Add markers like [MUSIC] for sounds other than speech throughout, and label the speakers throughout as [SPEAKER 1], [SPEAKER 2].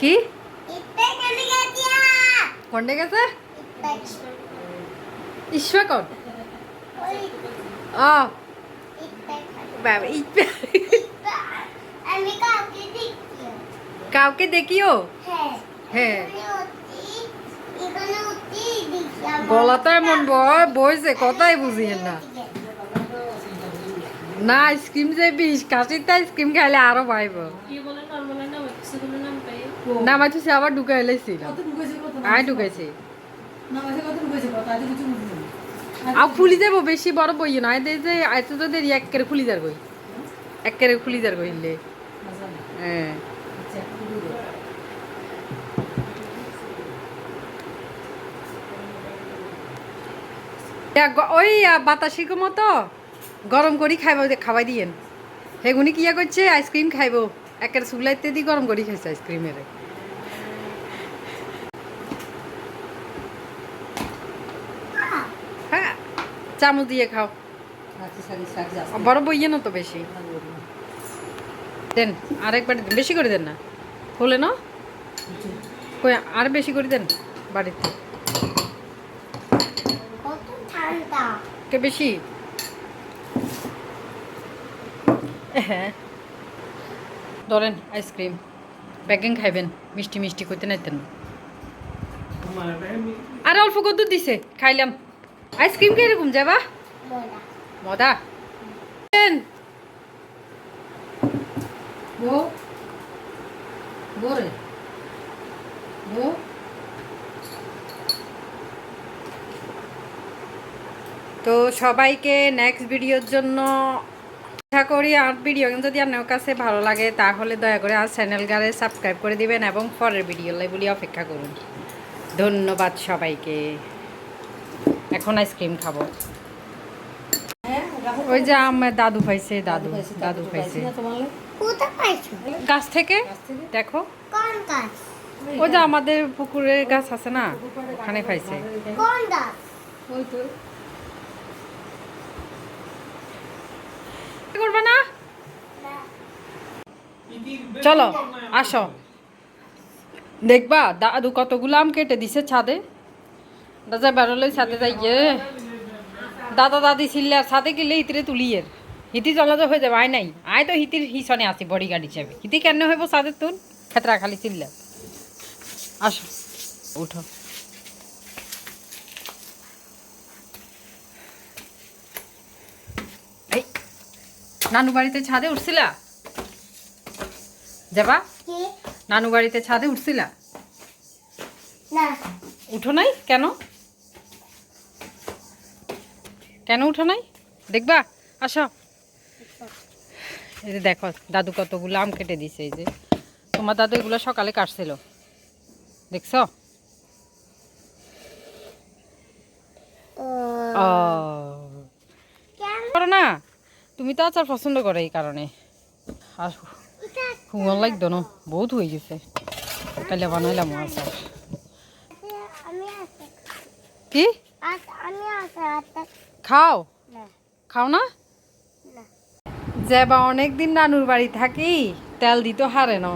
[SPEAKER 1] কি? কোনটা গেছে? ঈশ্বর
[SPEAKER 2] কাউকে
[SPEAKER 1] দেখিও?
[SPEAKER 2] হ্যাঁ।
[SPEAKER 1] গলাটা এমন বইছে কথাই বুঝিয়েন না। না, আইসক্রিম যে বিষ কাশির তো আইসক্রিম খাইলে আরও পাইব
[SPEAKER 3] কি বলে নর্মালের নাম কিছু কোনো নাম পাই
[SPEAKER 1] না আবার ঢুকাই লাইছিল
[SPEAKER 4] কত ঢুকেছে
[SPEAKER 1] আর খুলি যাব বেশি বড় বই না। আই যে আই তো দেরি এক করে খুলি যার গই এক করে খুলি যার গইলে হ্যাঁ। গ- ওই বাতাসি মতো গরম করি খাইব খাওয়াই দিয়েন। হেগুনি কিয়া করছে? আইসক্রিম খাইব। একের সুলাইতে দি গরম করি খাইছে আইসক্রিমের। হ্যাঁ চামচ দিয়ে খাও। বড় বইয়ে না তো বেশি? দেন আরেকবার দেন। বেশি করে দেন না? হলে না? কই আর বেশি করে দেন বাড়িতে। কে বেশি? হ্যাঁ। ধরেন আইসক্রিম ব্যাগিং খাইবেন, মিষ্টি মিষ্টি করতে নাইতেন আর অল্প কত দিছে, খাইলাম। আইসক্রিম কে এরকম, যাবা?
[SPEAKER 4] বোরে
[SPEAKER 1] তো সবাইকে নেক্সট ভিডিওর জন্য আশা করি আর ভিডিও যদি আপনার কাছে ভালো লাগে তাহলে দয়া করে আর চ্যানেল গারে সাবস্ক্রাইব করে দিবেন এবং পরের ভিডিও লাইগুলি অপেক্ষা করুন। ধন্যবাদ সবাইকে। এখন আইসক্রিম খাব। ওই যে আমার দাদু পাইছে দাদু দাদু পাইছে
[SPEAKER 2] কোথা পাইছো?
[SPEAKER 1] গাছ থেকে? দেখো।
[SPEAKER 2] কোন গাছ?
[SPEAKER 1] ওই যে আমাদের পুকুরের গাছ আছে না? ওখানে পাইছে
[SPEAKER 2] কোন গাছ
[SPEAKER 4] ওই তো
[SPEAKER 1] কি করবে না
[SPEAKER 2] না
[SPEAKER 1] চলো, আসো। দেখবা, দাদু কতগুলো আম কেটে দিছে ছাদে। দাদা বেরোলে ছাদে যাইয়ে। দাদা দাদি ছিল ছাদে গেলে হিতিরে তুলিয়ের। হিতি চলাচল হয়ে যাবে, আয় নাই। আয় তো হিতির হিসনে আসি, বডি গাড়ি হিসাবে হিতি কেন হইব ছাদের তুন খেতরা খালি চিল্লা আসো, উঠো। নানু বাড়িতে ছাদে উঠছিলা? যাবা? নানু বাড়িতে ছাদে উঠছিলা? উঠো নাই? কেন? কেন উঠো নাই? দেখবা? আসো। এই যে দেখো দাদু কতগুলো আম কেটে দিছে এই যে। তোমার দাদু এগুলো সকালে কাটছিল। দেখছ? করো না। তুমি তো আচার পছন্দ করো এই কারণে। আর বহুত হয়ে গেছে। কালে বানাইলাম আচার কি? খাও? খাও না?
[SPEAKER 2] না
[SPEAKER 1] যে বা অনেকদিন নানুর বাড়ি থাকি, তেল দিতে হারে না।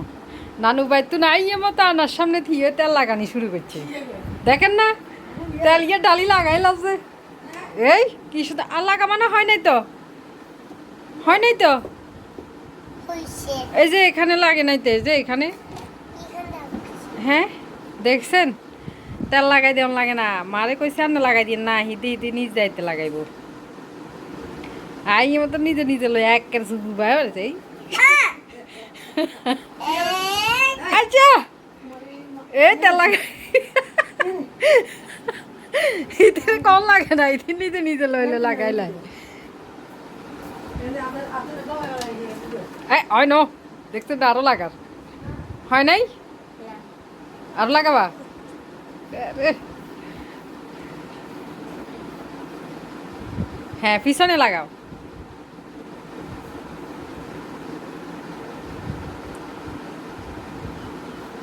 [SPEAKER 1] নানু বাড়ি তো নাই মতো আনার সামনে থিয়ে তেল লাগানি শুরু করছে দেখেন না, তেল ইয়ে ডালি লাগাই লাগছে এই, কি শুধু আর লাগামানো হয় নাই তো? হয় নাই তো? এই যে এখানে লাগে নাই তো যে এখানে। হ্যাঁ দেখছেন? তেল লাগাই দেওয়ান লাগে না। মারে কইছে আর না লাগাই দিন না হিতে হিতে নিজ যাইতে লাগাইব। আই মতো নিজে নিজে লই এক কের সুবু বাই এই। [LAUGHS] আচ্ছা। এ তেল লাগাই। [LAUGHS] হিতে কম লাগে না হিতে নিজে নিজে লইলে লাগাই লাই। এই হয় ন? দেখছেন তো আরও লাগার। হয় নাই? আর লাগাবা? হ্যাঁ পিছনে লাগাও।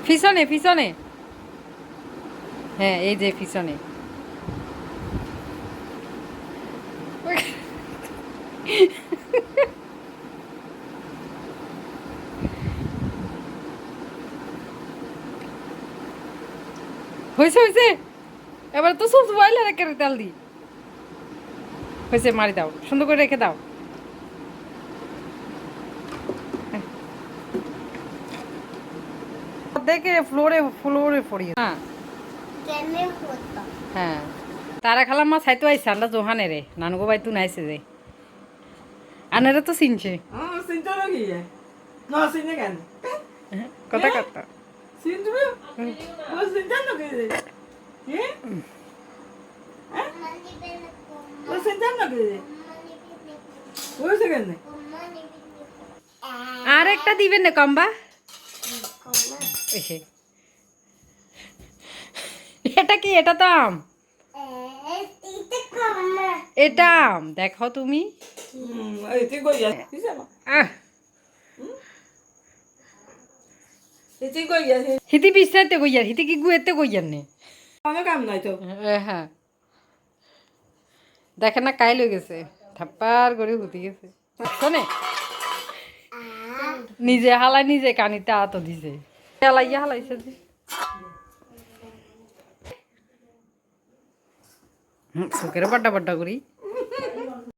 [SPEAKER 1] পিছনে পিছনে। হ্যাঁ এই যে পিছনে। হয়েছে হয়েছে এবার তো সব বয়লে রেখে তেল দি। হয়েছে মারি দাও সুন্দর করে রেখে দাও। দেখে ফ্লোরে ফ্লোরে পড়িয়ে হ্যাঁ হ্যাঁ। তারা খালাম মা ছাইতো আইসে আমরা জোহানে রে। নানগো বাই তুন আইসে যে। আনারা তো চিনছে. কথা কথা
[SPEAKER 2] মনি.
[SPEAKER 5] Voy a seguir.
[SPEAKER 1] আর একটা দিবেন না কম্বা এটা কি এটা তো আম
[SPEAKER 2] এটা
[SPEAKER 1] আম দেখো তুমি
[SPEAKER 5] Hmm.
[SPEAKER 1] আহ হিতি বিস্তারিত কইয়ার হিতি কি গুয়েতে কইয়ার নে?
[SPEAKER 5] ¿Cuándo cambia esto?
[SPEAKER 1] এ, হ্যাঁ দেখে না কাইল হয়ে গেছে। থাপ্পার করে হুতি গেছে। শোনে। নিজে হালাই নিজে কানিতে আতো দিছে। হালাইয়া হালাইছে যে। হুম, চোখের বাড্ডা বাড্ডা করি।